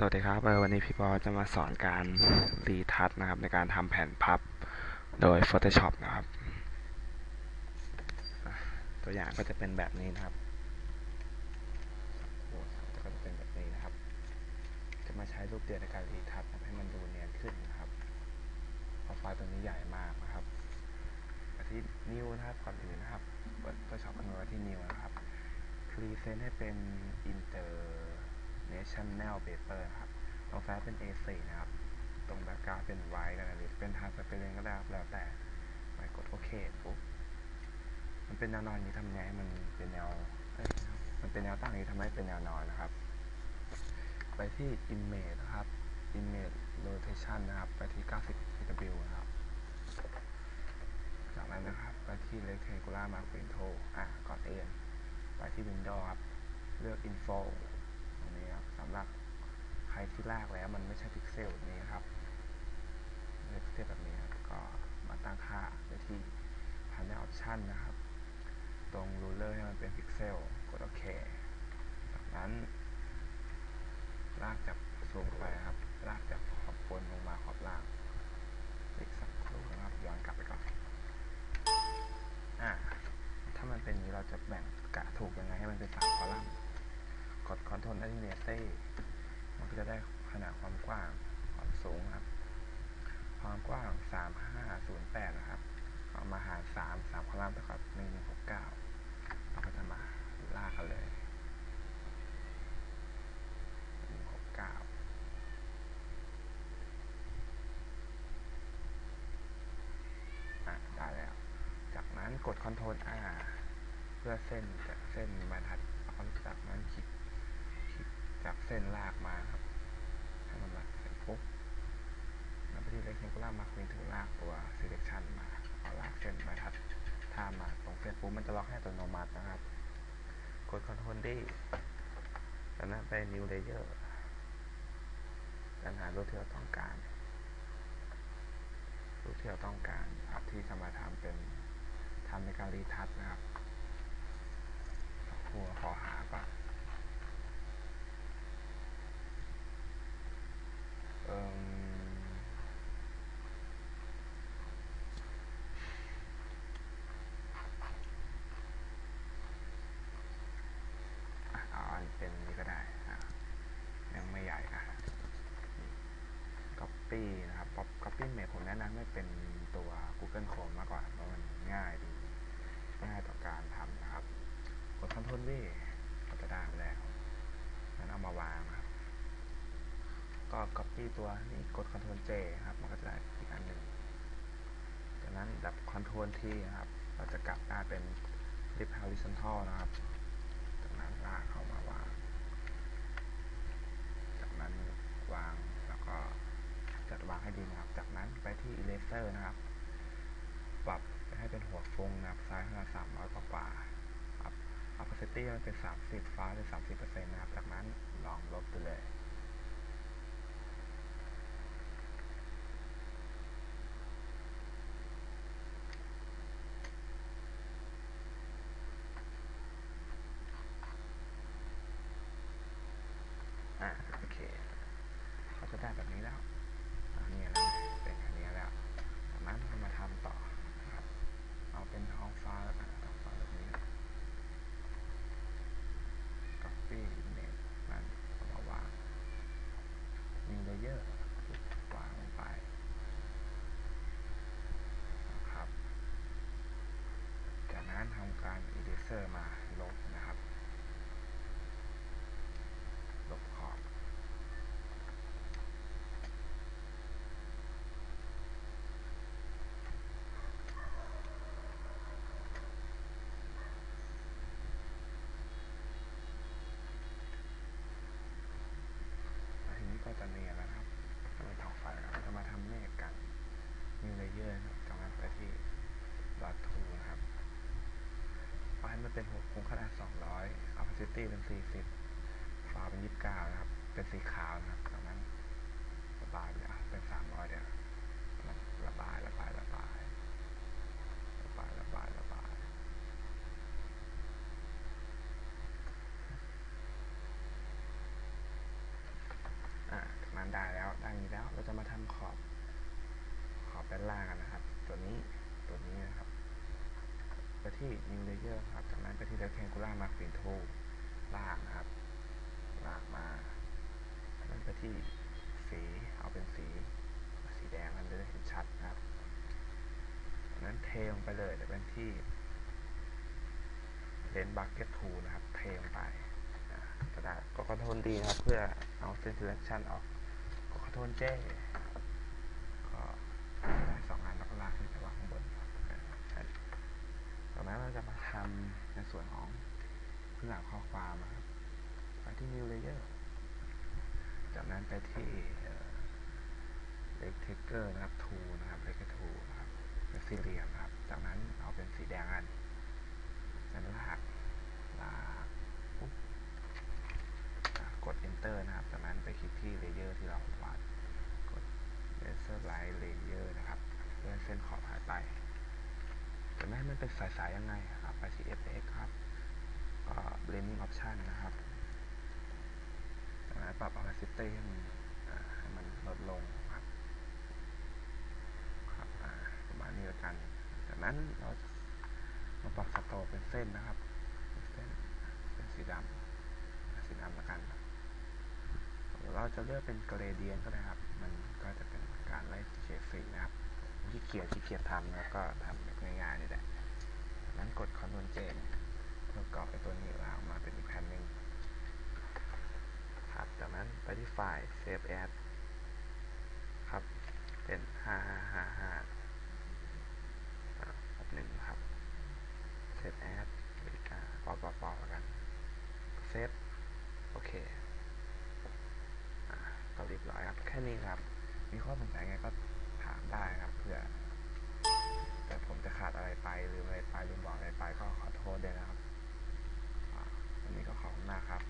สวัสดีครับวันนี้พี่ปอจะมาสอนการรีทัชนะครับ ในการทำแผ่นพับโดย Photoshop นะครับ ตัวอย่างก็จะเป็นแบบนี้นะครับก็จะเป็นแบบนี้นะครับ จะมาใช้รูปเดียวในการรีทัชให้มันดูเนียนขึ้นนะครับเพราะไฟล์ตัวนี้ใหญ่มากนะครับที่ New นะครับก่อนอื่นนะครับเปิด Photoshop ขึ้นว้ที่ New นะครับรีเซนต์ให้เป็น National paper นะครับ ตรงซ้ายเป็น A4 นะครับ ตรงแบ็กกราวเป็น white กันหรือเป็นทางสเปรย์ก็ได้ครับแล้วแต่ไปกดโอเคปุ๊บ มันเป็นแนวนอนนี้ทำไงให้มันเป็นแนวมันเป็นแนวตั้งย่างนี้ทำให้เป็นแนวนอนนะครับ ไปที่ image นะครับ image rotation นะครับ ไปที่ 90 pw นะครับจากนั้นนะครับ ไปที่ rectangular marquee tool อะก่อนเองไปที่ Window ครับ เลือก Info นี้ครับสำหรับใครที่ลากแล้วมันไม่ใช่พิกเซลแบบนี้ครับเลือกพิกเซลแบบนี้ครับก็มาตั้งค่าไปที่ Panel Option นะครับ ตรง Ruler ให้มันเป็นพิกเซลกดโอเคจากนั้น ลากจากสูงไปครับ ลากจากขอบบนลงมาขอบล่างอีกสักครู่นะครับย้อนกลับไปก่อนอ่าถ้ามันเป็นอย่างนี้เราจะแบ่งกะถูกยังไงให้มันเป็นสามคอลัมน์ กด Ctrl Alt มันก็จะได้ขนาดความกว้างความสูงครับ ความกว้าง 3508 นะครับเอามาหาร 3 3คอลัมน์เท่ากับ1169เราก็จะมาลากกันเลย169ได้แล้ว จากนั้นกด Ctrl R เพื่อเส้นจากเส้นบรรทัดจากนั้นคลิก เส้นลากมาครับให้มันลากเสร็จปุ๊บเราไปที่ rectangular marquee ถึงลากตัว selection มาเอาลากเส้นบรรทัดถ้ามาตรงเส้นปุ๊บมันจะล็อกให้อัตโนมัตินะครับ กด Ctrl D จากนั้นไป new layer การหารูปที่เราต้องการรูปที่เราต้องการครับที่จะมาทำเป็นทำในการรีทัชนะครับหัวขอหาก่อนเอิ่มอะเอาอันเป็นนี้ก็ได้อะยังไม่ใหญ่อะ Copy นะครับ Copy Image ผมแนะนำให้เป็นตัว Google Chrome มากกว่าเพราะมันง่ายดีง่ายต่อการทำนะครับ กด Ctrl V ก็จะได้มาแล้วนั้นเอามาวางครับ ก็ Copy ตัวนี้กด Ctrl J ครับ มันก็จะได้อีกอันหนึ่งจากนั้นดับ Ctrl T นะครับ เราจะกลับได้เป็น Flip Horizontal นะครับ จากนั้นลากเข้ามาวาง จากนั้นวางแล้วก็จัดวางให้ดีนะครับ จากนั้นไปที่ Eraser นะครับ ปรับให้เป็นหัวฟงนะครับซ้ายขนาด300 กว่ากว่าครับ opacity มันเป็น 30 ฟ้าเป็น 30%นะครับ จากนั้นลองลบไปเลยอะโอเค เขาจะได้แบบนี้แล้ว 200 opacity เป็น 40 ฟ้าเป็น 29 นะครับ เป็นสีขาวนะครับนั้นระบายเนี่ยเป็น 300 เนี่ยระบายระบายระบายระบายระบายระบายอะจากนั้นได้แล้วได้นี้แล้วเราจะมาทำขอบขอบด้านล่างกันนะครับ ตัวนี้ตัวนี้นะ ไปที่ new layer ครับ จากนั้นไปที่ rectangular margin tool ล่างนะครับ ลากมาจากนั้นไปที่สีเอาเป็นสี สีแดงมันจะได้เห็นชัดนะครับจากนั้นเทลงไปเลยจะเป็นที่เลนบักเก็ตทูนะครับ เทลงไปกระดาษก็คอนโทรลดีนะครับ เพื่อเอาเส้น selection ออก ก็คอนโทรลเจ้ก็ลากขึ้นไปวางข้างบนครับจาก นั้นเราจะมาทำในส่วนของพื้นหลังข้อความนะครับไปที่ new layer จากนั้นไปที่เล็กเทคเกอร์นะครับ tool นะครับเล็กทูนะครับเป็นสี่เหลี่ยมครับ จากนั้นเอาเป็นสีแดงอันนั้นลากลากปุ๊บกด enter นะครับ จากนั้นไปคลิกที่ layer ที่เราวาดกด laser line layer นะครับเพื่อให้เส้นขอบหายไป ไม่ให้มันเป็นสายๆยังไงครับไปที่ fx ครับก็ blending option นะครับจากนั้นปรับ opacity ให้มันอ่าให้มันลดลงครับครับอ่าประมาณนี้แล้วกัน จากนั้นเรามาปรับสโตเป็นเส้นนะครับเป็นเส้นเส้นสีดำสีดำแล้วกันเราจะเลือกเป็นเกรเดียนก็ได้ครับ มันก็จะเป็นการไล่เฉดสีนะครับที่เกียจที่เกียจทำแล้วก็ทำานี่แหละนั้นกด Ctrl J เพื่อกอบไอตัวนี้ออกมาเป็นอีกแผ่นหนึ่งครับ จากนั้นไปที่ไฟล์ save as ครับ เป็น5555อ่าแบหนึ่งครับ save as นาฬิกาปอปอปอกัน save โอเคก็เรียบร้อยครับ แค่นี้ครับ มีข้อสงสัยไงก็ ไปหรือบอกอะไรไปก็ขอโทษด้วยนะครับวันนี้ก็ขอบคุณมากครับ